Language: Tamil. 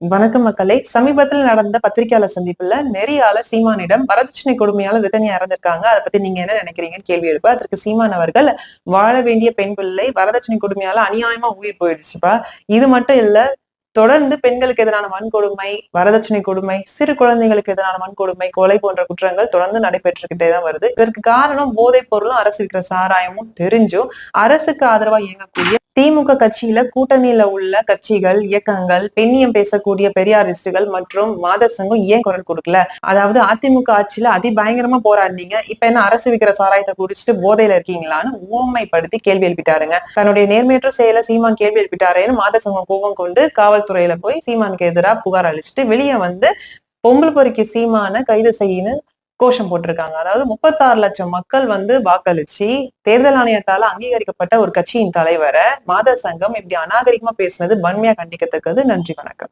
வணக்கம் மக்களே. சமீபத்தில் நடந்த பத்திரிகையாளர் சந்திப்புல நெறியாளர் சீமானிடம் வரதட்சணை கொடுமையால விதனியா இறந்திருக்காங்க. அதை பத்தி நீங்க என்ன நினைக்கிறீங்கன்னு கேள்வி எழுப்ப. அதற்கு சீமான் அவர்கள் வாழ வேண்டிய பெண் பிள்ளை வரதட்சணை கொடுமையால அநியாயமா உயிர் போயிடுச்சுப்பா. இது மட்டும் இல்ல தொடர்ந்து பெண்களுக்கு எதிரான வன்கொடுமை வரதட்சணை கொடுமை சிறு குழந்தைகளுக்கு எதிரான வன்கொடுமை கொலை போன்ற குற்றங்கள் தொடர்ந்து நடைபெற்றுக்கிட்டே தான் வருது. இதற்கு காரணம் போதைப் பொருளும் அரசு இருக்கிற சாராயமும் தெரிஞ்சும் அரசுக்கு ஆதரவா இயங்கக்கூடிய திமுக கட்சியில கூட்டணியில உள்ள கட்சிகள் இயக்கங்கள் பெண்ணியம் பேசக்கூடிய பெரியாரிஸ்டுகள் மற்றும் மாத சங்கம் ஏன் குரல் கொடுக்கல? அதாவது அதிமுக ஆட்சியில அதிபயங்கரமா போராடினீங்க. இப்ப என்ன அரசு விக்கிற சாராயத்தை குடிச்சிட்டு போதையில இருக்கீங்களான்னு ஊமைப்படுத்தி கேள்வி எழுப்பிட்டாருங்க. தன்னுடைய நேர்மையற்ற செயலை சீமான் கேள்வி எழுப்பிட்டாரேன்னு மாத சங்கம் கோபம் கொண்டு காவல்துறையில போய் சீமானுக்கு எதிராக புகார் அளிச்சுட்டு வெளியே வந்து பொம்பல் பொறுக்கி சீமான கைது செய்யணும் கோஷம் போட்டிருக்காங்க. அதாவது முப்பத்தாறு லட்சம் மக்கள் வந்து வாக்களிச்சு தேர்தல் ஆணையத்தால அங்கீகரிக்கப்பட்ட ஒரு கட்சியின் தலைவரை மாத சங்கம் இப்படி அநாகரிகமா பேசுனது வன்மையா கண்டிக்கத்தக்கது. நன்றி வணக்கம்.